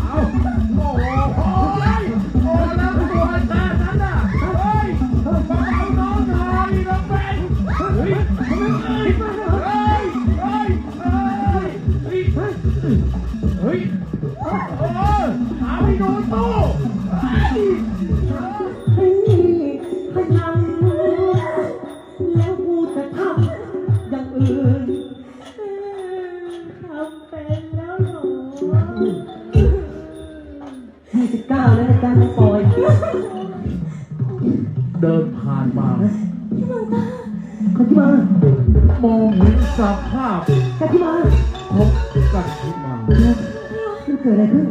เอาโอ้โหโอ้ยโอ้แล้วตัวแค่นั้นน่ะเฮ้ยเบาน้องหน่อยน้องเฮ้ย เฮ้ย เฮ้ย เฮ้ย เฮ้ย เฮ้ย เฮ้ย เฮ้ยโอ้หาไม่โดนตู้เสิบเก้าแล้วนะจ๊ะน้องปอย เดินผ่านมาพี่มังตาคนที่มามองเห็นสภาพกันที่มาของกันที่มามันเกิดอะไรขึ้น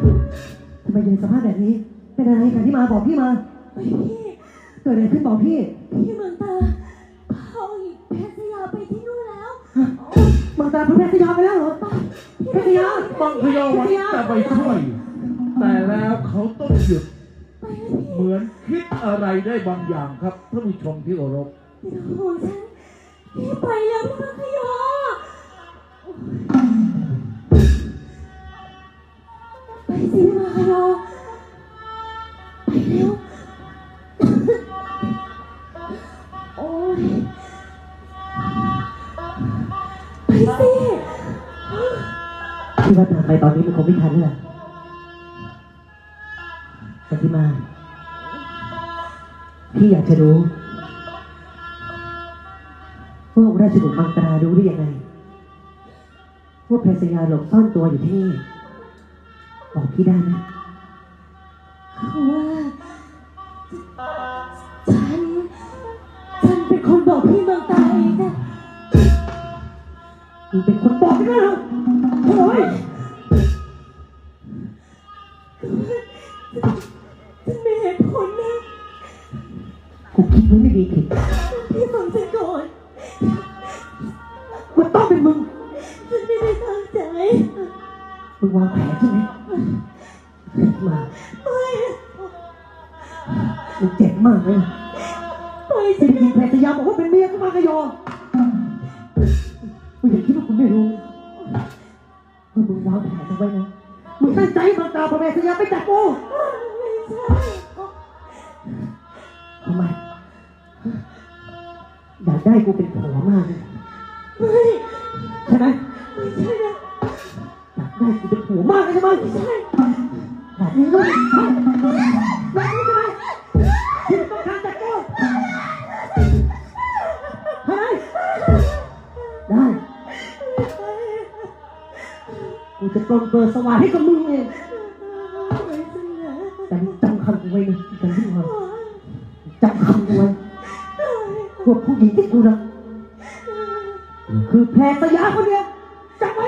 ทำไมอยู่ในสภาพแบบนี้ เป็นอะไรกันที่มาบอกพี่มาเฮ้ยพี่เกิดอะไรขึ้นบอกพี่ พี่มังตาเขาอีกแพทยาไปที่นู่นแล้วฮะมังตาพระแพทยาไปแล้วเหรอแพทยาบังพยาวัตจะไปช่วย แต่แล้วเขาต้องหยุดไปเลยพี่เหมือนคิดอะไรได้บางอย่างครับท่านผู้ชมที่เคารพไม่ต้องห่วงฉันพี่ไปแล้วพี่มังคยอไปสิพี่มังคยอไปเร็วโอ้ยไปสิ พี่ว่าตามไปตอนนี้มันคงไม่ทันแล้วล่ะ กันที่มาพี่อยากจะรู้ว่าองค์ราชบุตรมังตรารู้ได้ยังไงว่าแพรสยาหลบซ่อนตัวอยู่ที่นี่บอกพี่ได้ไหมคือว่า ฉัน ฉันเป็นคนบอกพี่มา กูคิดว่าไม่มีผิดพี่ฟังฉันก่อนมันต้องเป็นมึง ฉันไม่ได้ตั้งใจ มึงวางแผนใช่ไหมมา ไม่มึงเจ็บมากเลยปล่อยฉัที่นได้ยินแพรสยาบอกว่าเป็นเมียกูมากระยอมึงอย่าคิดว่ากูไม่รู้ว่ามึงวางแผนเอาไว้นะ มึงตั้งใจให้มันตามพระแม่สยาไปจับกูไม่ใช่ทำไม อยากได้กูเป็นผัวมากเลยไม่ใช่ไหมไม่ใช่นะอยากได้กูเป็นผัวมากเลยใช่ไหมไม่ใช่แบบนี้ด้วยแบบนี้ใช่ไหมที่ต้องการจับกูเฮ้ยได้กูจะปลงเปิดสว่างให้กับมึงเองไม่ใช่นะแต่มึงจำคำกูไว้นะจำที่ วกผู้หญิงที่กูรักคือแพรสยาคนเดียวจำไว้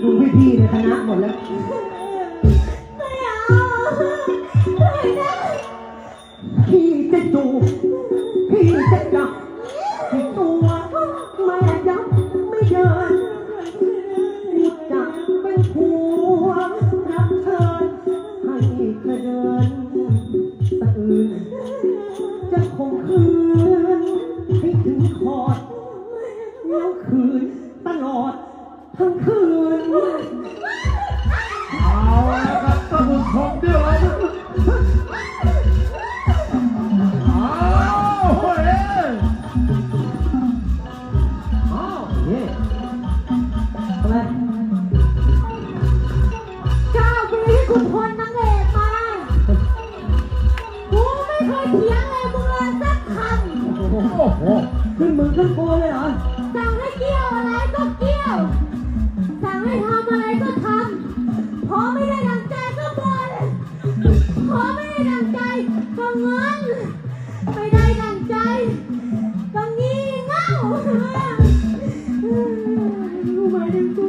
พี่ในคณะหมดแล้ว ไม่เอาปล่อยนะ พี่จะจูบพี่จะจับ เถียงเลยมึงเลยสักคำโอ้โหขึ้นมือขึ้นตัวเลยเหรอ สั่งให้เกี่ยวอะไรก็เกี่ยว สั่งให้ทำอะไรก็ทำพอไม่ได้ดังใจก็บ่นพอไม่ได้ดังใจก็งอนไม่ได้ดังใจก็งี่เง่ารู้ไหมถึงกู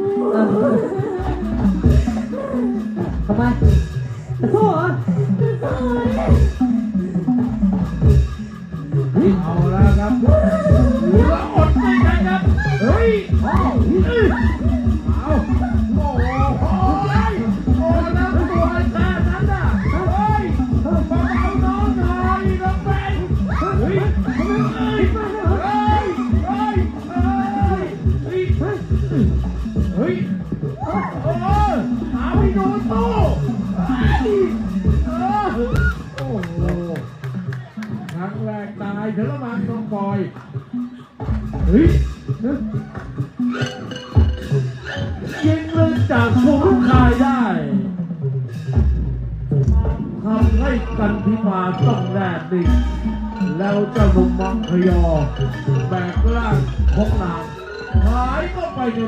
ทำไมจะสู้เหรอเอา Yeah. ยิงเลือจากสูงคายได้ทำให้กันพิมาต้องแดดดิแล้วเจ้าหนุ่มมังคยอ แบกร่างของนางหายก็ไปใน